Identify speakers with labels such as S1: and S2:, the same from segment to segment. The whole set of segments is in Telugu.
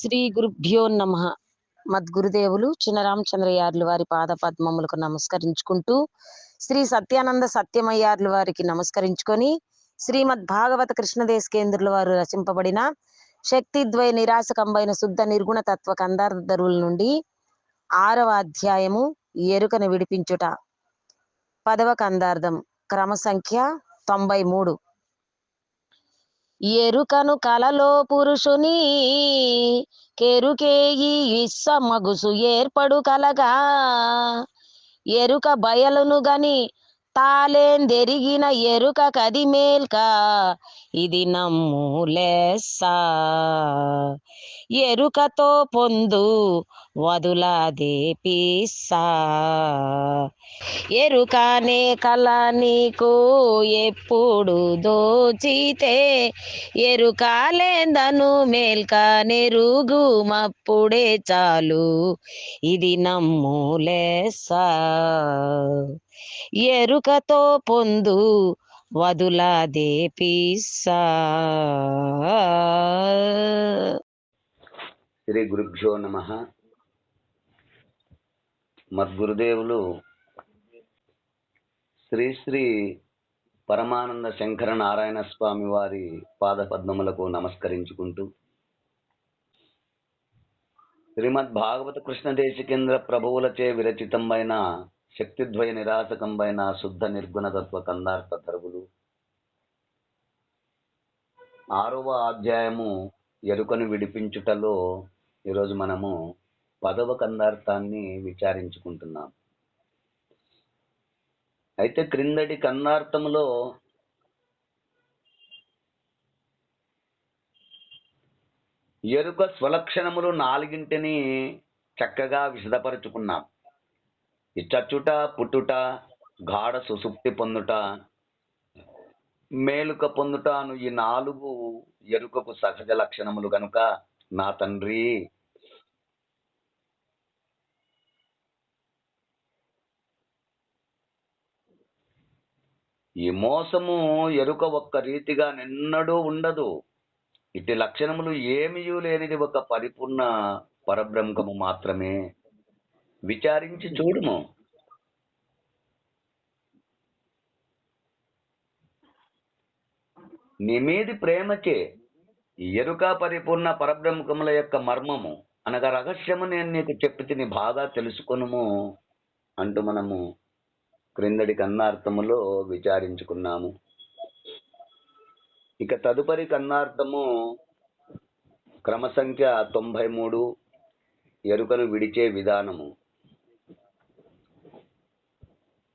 S1: శ్రీ గురుభ్యో నమ. మద్గురుదేవులు చిన్నరామచంద్రయార్లు వారి పాద పద్మములకు నమస్కరించుకుంటూ శ్రీ సత్యానంద సత్యమయ్యార్లు వారికి నమస్కరించుకొని శ్రీమద్ భాగవత కృష్ణదేశ కేంద్రుల వారు రచింపబడిన శక్తిద్వయ నిరాశకంబైన శుద్ధ నిర్గుణ తత్వ కందార్థరుల నుండి ఆరవ అధ్యాయము ఎరుకను విడిపించుట. పదవ కందార్థం క్రమ సంఖ్య తొంభై మూడు. ఎరుకను కలలో పురుషుని కెరుకేయి విశ్వమగుసు ఏర్పడు కలగా. ఎరుక బయలును గని తాలేందెరిగిన ఎరుక కది మేల్క ఇది నమ్ములేసా ఎరుకతో పొందు వదులాదే పీసా. ఎరుకనే కల నీకు ఎప్పుడు దోచితే. ఎరుకాలేందను మేల్క నెరుగుమప్పుడే చాలు. ఇది నమ్ములేసా ఎరుకతో పొందు వదులా
S2: శ్రీ గురుభ్యో నమ. మద్గురుదేవులు శ్రీ శ్రీ పరమానంద శంకర నారాయణ స్వామి వారి పాద పద్మములకు నమస్కరించుకుంటూ శ్రీమద్ భాగవత కృష్ణ దేశికేంద్ర ప్రభువులచే విరచితమైన శక్తిద్వయ నిరాసకంబైన శుద్ధ నిర్గుణతత్వ కందార్థ ధరువులు ఆరవ అధ్యాయము ఎరుకను విడిపించుటలో ఈరోజు మనము పదవ కందార్థాన్ని విచారించుకుంటున్నాం అయితే క్రిందటి కందార్థములో ఎరుక స్వలక్షణములు నాలుగింటిని చక్కగా విశదపరుచుకున్నాం. చచ్చుట పుట్టుట గాఢ సుసుప్తి పొందుట మేలుక పొందుటాను ఈ నాలుగు ఎరుకకు సహజ లక్షణములు గనుక నా తండ్రి. ఈ మోసము ఎరుక ఒక్క రీతిగా నిన్నడూ ఉండదు. ఇట్టి లక్షణములు ఏమీ లేనిది ఒక పరిపూర్ణ పరబ్రహ్మము మాత్రమే. విచారించి చూడుము. నీ మీది ప్రేమచే ఎరుక పరిపూర్ణ పరబ్రహ్మకముల యొక్క మర్మము అనగా రహస్యము నేను నీకు చెప్పి తిని బాగా తెలుసుకొనుము అంటూ మనము క్రిందటి కన్నార్థములో విచారించుకున్నాము. ఇక తదుపరి కన్నార్థము క్రమ సంఖ్య తొంభై మూడు ఎరుకను విడిచే విధానము.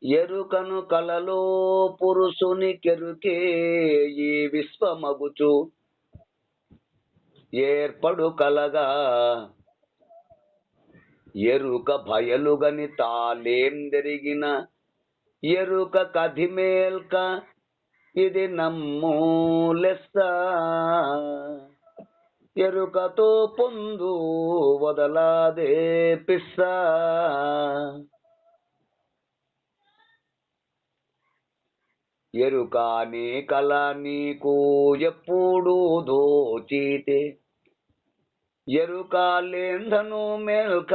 S2: ఎరుకను కలలో పురుషుని కెరుకే ఈ విశ్వమగుచు. ఏర్పడు కలగా ఎరుక భయలుగని తాలేందెరిగిన ఎరుక కధిమేల్క ఇది నమ్ము లెస్స. ఎరుకతో పొందు వదలాదే పిస్సా. ఎరుక కల నీకు ఎప్పుడు దోచితే. ఎరుకాలేంధను మేల్క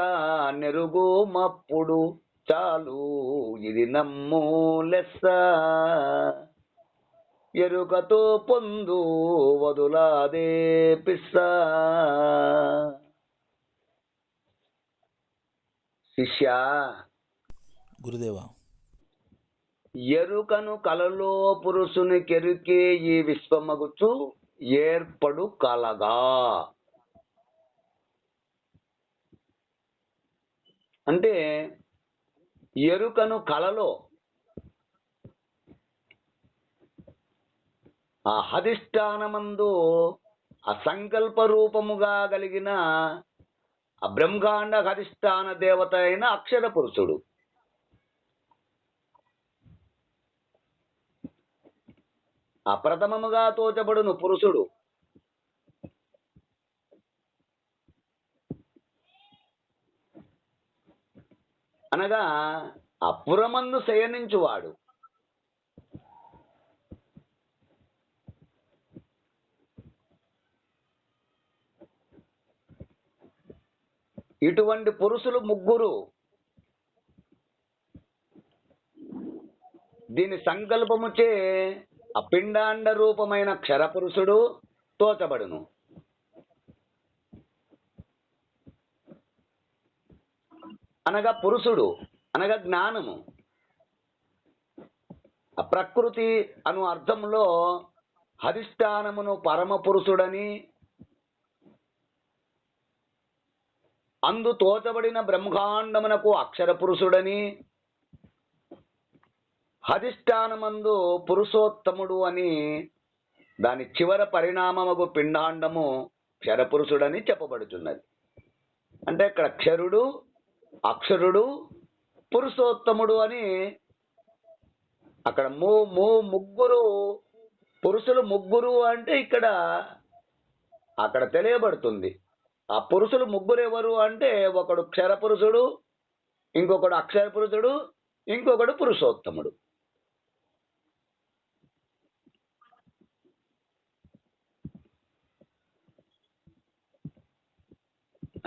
S2: నెరుగు మప్పుడు చాలు ఇది నమ్ము లెస్స. ఎరుకతో పొందు వదులాదే పిస్సా. శిష్య.
S3: గురుదేవా
S2: ఎరుకను కలలో పురుషుని కెరుకే ఈ విశ్వమగుచు ఏర్పడు కలగా. అంటే ఎరుకను కలలో ఆ హదిష్టానమందు అసంకల్ప రూపముగా కలిగిన ఆ బ్రహ్మాండ హదిష్టాన దేవత అయిన అక్షర పురుషుడు. అప్రథమముగా తోచబడును పురుషుడు. అనగా అప్పురమందు శయనించువాడు. ఇటువంటి పురుషులు ముగ్గురు దీని సంకల్పముచే అపిండాండ రూపమైన క్షరపురుషుడు తోచబడును. అనగా పురుషుడు అనగా జ్ఞానము. ప్రకృతి అను అర్థంలో అధిష్టానమును పరమ పురుషుడని అందు తోచబడిన బ్రహ్మాండమునకు అక్షర పురుషుడని అధిష్టానమందు పురుషోత్తముడు అని దాని చివర పరిణామముగు పిండాండము క్షరపురుషుడని చెప్పబడుతున్నది అంటే ఇక్కడ క్షరుడు అక్షరుడు పురుషోత్తముడు అని అక్కడ మూ ము ముగ్గురు పురుషులు ముగ్గురు అంటే ఇక్కడ అక్కడ తెలియబడుతుంది. ఆ పురుషులు ముగ్గురు ఎవరు అంటే ఒకడు క్షర పురుషుడు ఇంకొకడు అక్షర పురుషుడు ఇంకొకడు పురుషోత్తముడు.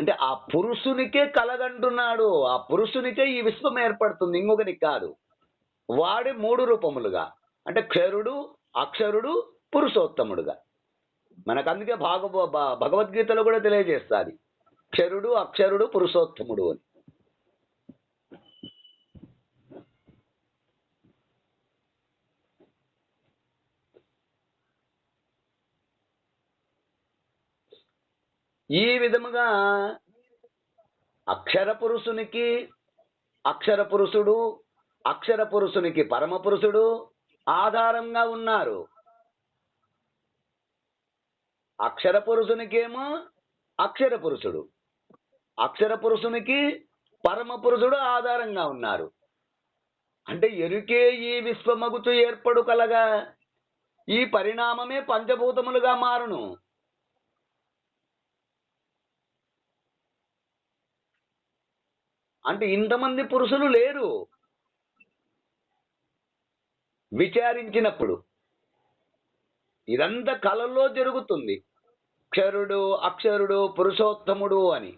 S2: అంటే ఆ పురుషునికే కలగంటున్నాడు ఆ పురుషునికే ఈ విశ్వం ఏర్పడుతుంది ఇంకొకరికి కాదు. వాడి మూడు రూపములుగా. అంటే క్షరుడు అక్షరుడు పురుషోత్తముడుగా. మనకు అందుకే భాగవ భగవద్గీతలో కూడా తెలియజేస్తుంది. క్షరుడు అక్షరుడు పురుషోత్తముడు అని. ఈ విధముగా అక్షర పురుషునికి అక్షర పురుషుడు అక్షర పురుషునికి పరమ పురుషుడు ఆధారంగా ఉన్నారు. అక్షర పురుషునికేమో అక్షర పురుషుడు. అక్షర పురుషునికి పరమ పురుషుడు ఆధారంగా ఉన్నారు. అంటే ఎరుకే ఈ విశ్వమగుచు ఏర్పడు కలగా ఈ పరిణామమే పంచభూతములుగా మారును. అంటే ఇంతమంది పురుషులు లేరు. విచారించినప్పుడు. ఇదంతా కళల్లో జరుగుతుంది. క్షరుడు అక్షరుడు పురుషోత్తముడు అని.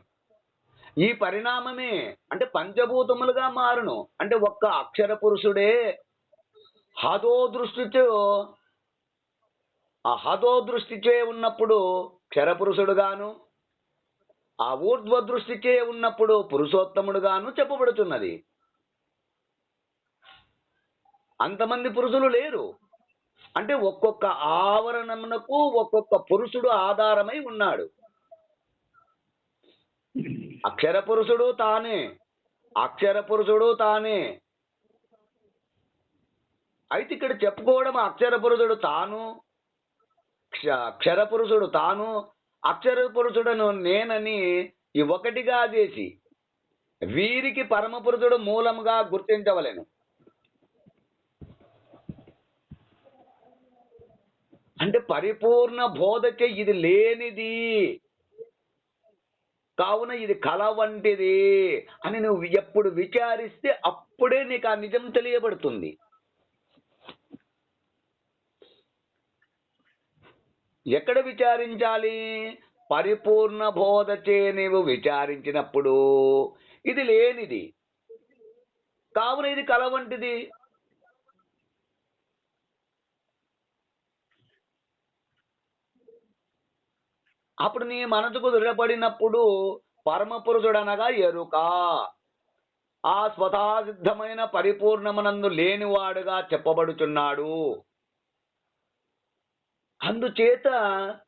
S2: ఈ పరిణామమే అంటే పంచభూతములుగా మారును. అంటే ఒక్క అక్షర పురుషుడే హదో దృష్టితో ఆ హదో దృష్టిచే ఉన్నప్పుడు క్షరపురుషుడుగాను ఆ ఊర్ధ్వ దృష్టికే ఉన్నప్పుడు పురుషోత్తముడుగాను చెప్పబడుతున్నది. అంతమంది పురుషులు లేరు. అంటే ఒక్కొక్క ఆవరణమునకు ఒక్కొక్క పురుషుడు ఆధారమై ఉన్నాడు. అక్షర పురుషుడు తానే. అక్షర పురుషుడు తానే. అయితే ఇక్కడ చెప్పుకోవడం అక్షర పురుషుడు తాను క్ష- అక్షర పురుషుడు తాను అక్షరపురుషుడను నేనని ఈ ఒకటిగా చేసి వీరికి పరమ పురుషుడు మూలముగా గుర్తించవలెను. అంటే పరిపూర్ణ బోధకే ఇది లేనిది. కావున ఇది కళ వంటిది అని నువ్వు ఎప్పుడు విచారిస్తే అప్పుడే నీకు ఆ నిజం తెలియబడుతుంది. ఎక్కడ విచారించాలి? పరిపూర్ణ బోధచే నీవు విచారించినప్పుడు. ఇది లేనిది. కావున ఇది కల వంటిది. అప్పుడు నీ మనసుకు దృఢపడినప్పుడు పరమపురుషుడు అనగా ఎరుక. ఆ స్వతసిద్ధమైన పరిపూర్ణమునందు లేనివాడుగా చెప్పబడుచున్నాడు. అందుచేత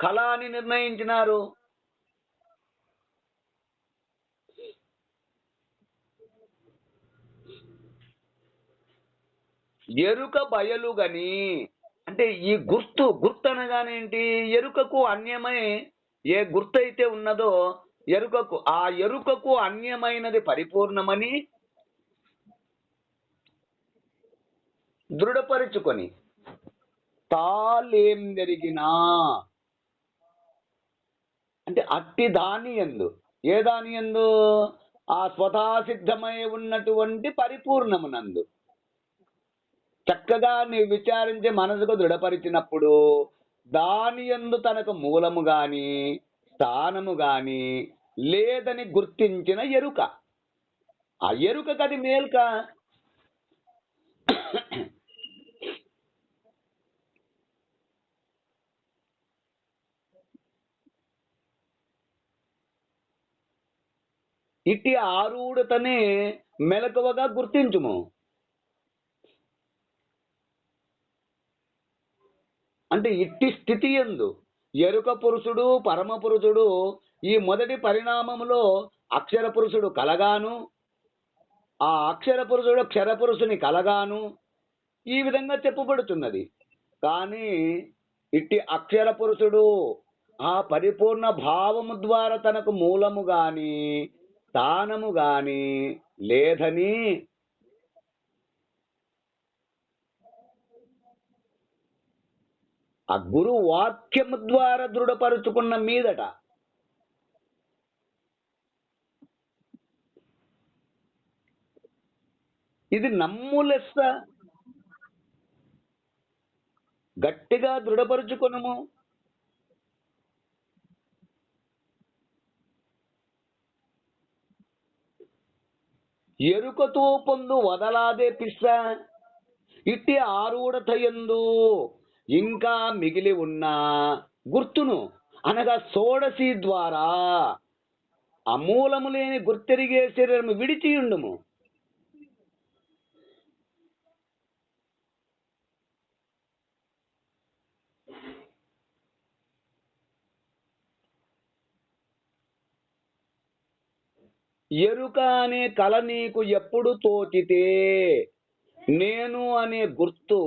S2: కళ అని నిర్ణయించినారు. ఎరుక బయలు గని అంటే ఈ గుర్తు గుర్తు అనగానేంటి ఎరుకకు అన్యమై ఏ గుర్తు అయితే ఉన్నదో ఎరుకకు ఆ ఎరుకకు అన్యమైనది పరిపూర్ణమని దృఢపరుచుకొని తాలేం జరిగినా అంటే అట్టి దాని ఎందు. ఏ దాని ఎందు? ఆ స్వతాసిద్ధమై ఉన్నటువంటి పరిపూర్ణమునందు. చక్కగా నీవు విచారించి మనసుకు దృఢపరిచినప్పుడు దాని ఎందు తనకు మూలము గాని స్థానము గాని లేదని గుర్తించిన ఎరుక. ఆ ఎరుకకు అది మేల్క ఇట్టి ఆరూఢతనే మెలకువగా గుర్తించుము. అంటే ఇట్టి స్థితి ఎందు ఎరుక పురుషుడు పరమ పురుషుడు ఈ మొదటి పరిణామంలో అక్షర పురుషుడు కలగాను ఆ అక్షర పురుషుడు క్షర పురుషుని కలగాను ఈ విధంగా చెప్పబడుతున్నది కానీ ఇట్టి అక్షర పురుషుడు ఆ పరిపూర్ణ భావము ద్వారా తనకు మూలము గాని స్థానము గాని లేదని ఆ గురు వాక్యము ద్వారా దృఢపరుచుకున్న మీదట ఇది నమ్ములెస్స గట్టిగా దృఢపరుచుకునము. ఎరుకతో పొందు వదలాదే పిస్స ఇట్టి ఆరూఢతయందు ఇంకా మిగిలి ఉన్న గుర్తును అనగా సోడసి ద్వారా అమూలము లేని గుర్తెరిగే శరీరము విడిచియుండుము. ఎరుక అనే కల నీకు ఎప్పుడు తోచితే? నేను అనే గుర్తు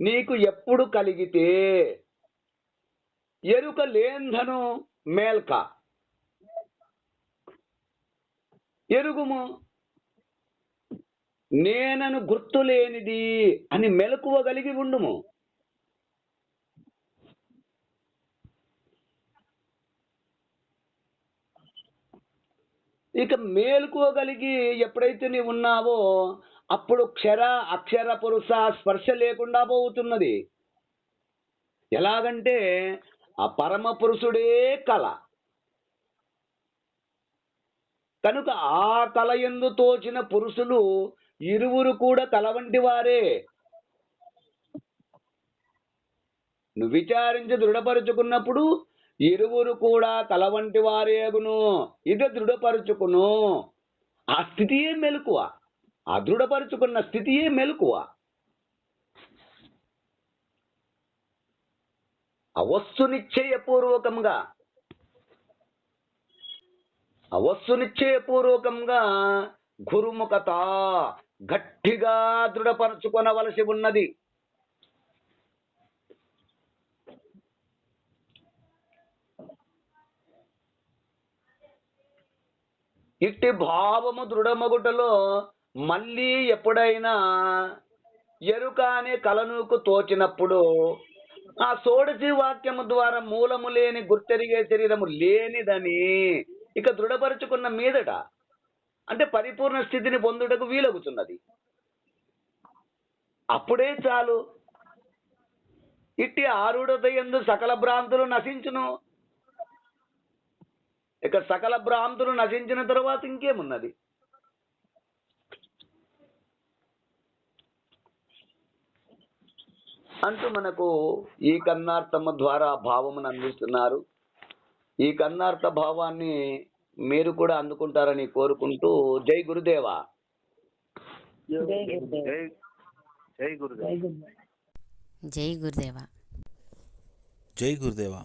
S2: నీకు ఎప్పుడు కలిగితే? ఎరుక లేంధను మేల్క. ఎరుగుము నేనను గుర్తు లేనిది అని మెలకువగలిగి ఉండుము. ఇక మేలుకోగలిగి ఎప్పుడైతే నీవు ఉన్నావో అప్పుడు క్షర అక్షర పురుష స్పర్శ లేకుండా పోతున్నది. ఎలాగంటే ఆ పరమ పురుషుడే కళ కనుక ఆ కళ ఎందు తోచిన పురుషులు ఇరువురు కూడా కల వంటి వారే. నువ్వు విచారించి దృఢపరుచుకున్నప్పుడు ఇరువురు కూడా తల వంటి వారేగును ఇది దృఢపరుచుకును. ఆ స్థితియే మెలకువ. ఆ దృఢపరుచుకున్న స్థితియే మెలకువ. అవస్సు నిశ్చయపూర్వకంగా అవస్సు నిశ్చయపూర్వకంగా గురుముఖత గట్టిగా దృఢపరచుకొనవలసి ఉన్నది. ఇట్టి భావము దృఢమగుటలో మళ్ళీ ఎప్పుడైనా ఎరుక అనే కలనుకు తోచినప్పుడు ఆ సోడసి వాక్యము ద్వారా మూలము లేని గుర్తెరిగే శరీరము లేనిదని ఇక దృఢపరుచుకున్న మీదట అంటే పరిపూర్ణ స్థితిని పొందుటకు వీలగుతున్నది. అప్పుడే చాలు. ఇట్టి ఆరుడత ఎందు సకల భ్రాంతులు నశించును. ఇక సకల భ్రాంతులు నశించిన తరువాత ఇంకేమున్నది? అంటూ మనకు ఈ కన్నార్థము ద్వారా భావమును అందిస్తున్నారు. ఈ కన్నార్థ భావాన్ని మీరు కూడా అందుకుంటారని కోరుకుంటూ జై గురుదేవా.
S4: జై గురుదేవ.
S5: జై గురుదేవ.
S3: జై గురుదేవా.